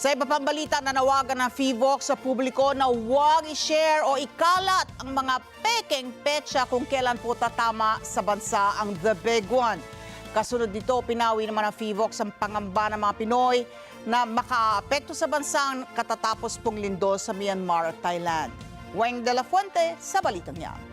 Sa iba pang balita, nanawagan ng FIVOX sa publiko na huwag i-share o ikalat ang mga pekeng petsa kung kailan po tatama sa bansa ang The Big One. Kasunod dito, pinawi naman ng FIVOX ang pangamba ng mga Pinoy na makaapekto sa bansang katatapos pong lindol sa Myanmar at Thailand. Weng de la Fuente sa balitang yan.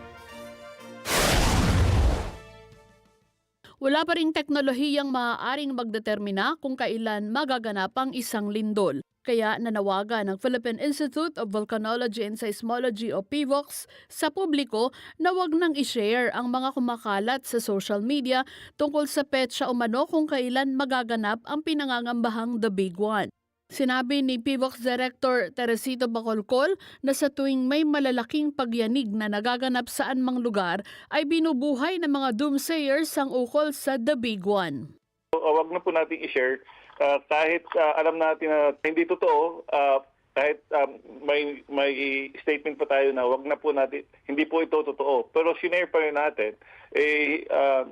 Wala pa ring teknolohiyang maaaring magdetermina kung kailan magaganap ang isang lindol. Kaya nanawagan ng Philippine Institute of Volcanology and Seismology o PVOX sa publiko na wag nang i-share ang mga kumakalat sa social media tungkol sa petsa umano kung kailan magaganap ang pinangangambahang The Big One. Sinabi ni PVOX Director Teresito Bacolcol na sa tuwing may malalaking pagyanig na nagaganap saan mang lugar ay binubuhay ng mga doomsayers ang ukol sa The Big One. So, uh, wag na po natin i-share Uh, kahit uh, alam natin na hindi totoo uh, kahit um, may may statement pa tayo na wag na po natin hindi po ito totoo pero sinare pa rin natin eh uh,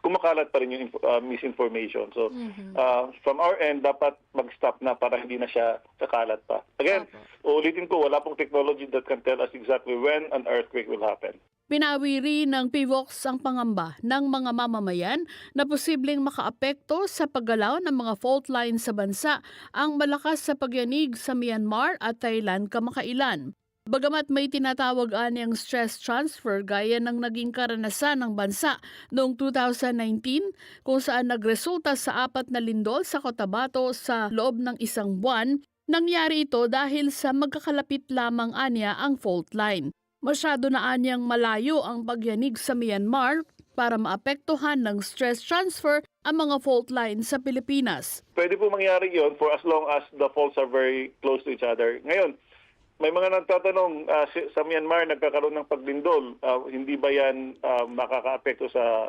kumakalat pa rin yung uh, misinformation. So uh, from our end dapat mag-stop na para hindi na siya kakalat pa. Again uulitin ko wala pong technology that can tell us exactly when an earthquake will happen. Pinawi rin ng PVOX ang pangamba ng mga mamamayan na posibleng makaapekto sa paggalaw ng mga fault lines sa bansa ang malakas sa pagyanig sa Myanmar at Thailand kamakailan. Bagamat may tinatawag anyang stress transfer gaya ng naging karanasan ng bansa noong 2019 kung saan nagresulta sa apat na lindol sa Cotabato sa loob ng isang buwan, nangyari ito dahil sa magkakalapit lamang anya ang fault line. Masyado na anyang malayo ang pagyanig sa Myanmar para maapektuhan ng stress transfer ang mga fault lines sa Pilipinas. pwede po mangyari yon for as long as the faults are very close to each other. Ngayon, may mga nagtatanong si- sa Myanmar nagkakaroon ng paglindol, ah, hindi ba yan ah, makakaapekto sa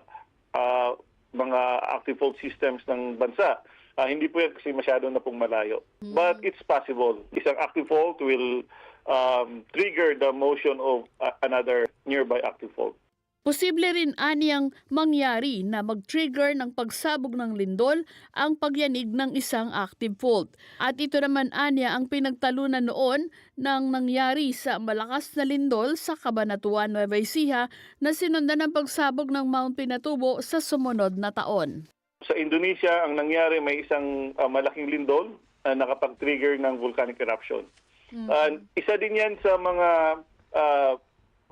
ah, mga active fault systems ng bansa? Ah, hindi po yan kasi masyado na pong malayo. But it's possible. Isang active fault will um, trigger the motion of ah, another nearby active fault. Posible rin anyang mangyari na mag-trigger ng pagsabog ng lindol ang pagyanig ng isang active fault. At ito naman anya ang pinagtalunan noon ng nangyari sa malakas na lindol sa Cabanatuan, Nueva Ecija na sinundan ng pagsabog ng Mount Pinatubo sa sumunod na taon. Sa Indonesia, ang nangyari may isang ah, malaking lindol na nakapag-trigger ng volcanic eruption. And isa din 'yan sa mga ah,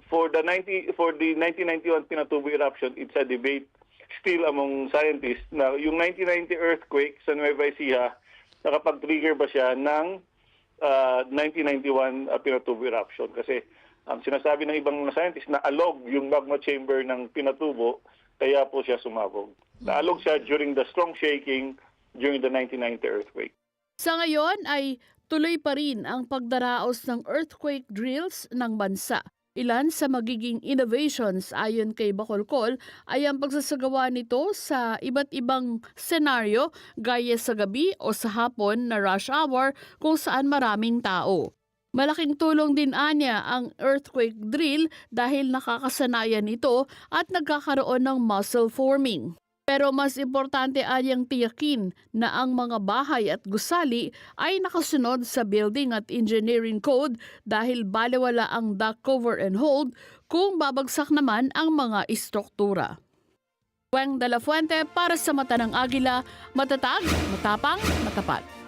for the 90 for the 1991 Pinatubo eruption, it's a debate still among scientists na yung 1990 earthquake sa Nueva Ecija nakapag-trigger ba siya ng ah, 1991 ah, Pinatubo eruption kasi ang sinasabi ng ibang mga scientists na alog yung magma chamber ng Pinatubo kaya po siya sumabog. Naalog siya during the strong shaking during the 1990 earthquake. Sa ngayon ay tuloy pa rin ang pagdaraos ng earthquake drills ng bansa. Ilan sa magiging innovations ayon kay Bacolcol ay ang pagsasagawa nito sa iba't ibang senaryo gaya sa gabi o sa hapon na rush hour kung saan maraming tao. Malaking tulong din anya ang earthquake drill dahil nakakasanayan ito at nagkakaroon ng muscle forming. Pero mas importante anyang tiyakin na ang mga bahay at gusali ay nakasunod sa building at engineering code dahil baliwala ang dock cover and hold kung babagsak naman ang mga istruktura. Weng de la Fuente para sa mata ng agila, matatag, matapang, matapat.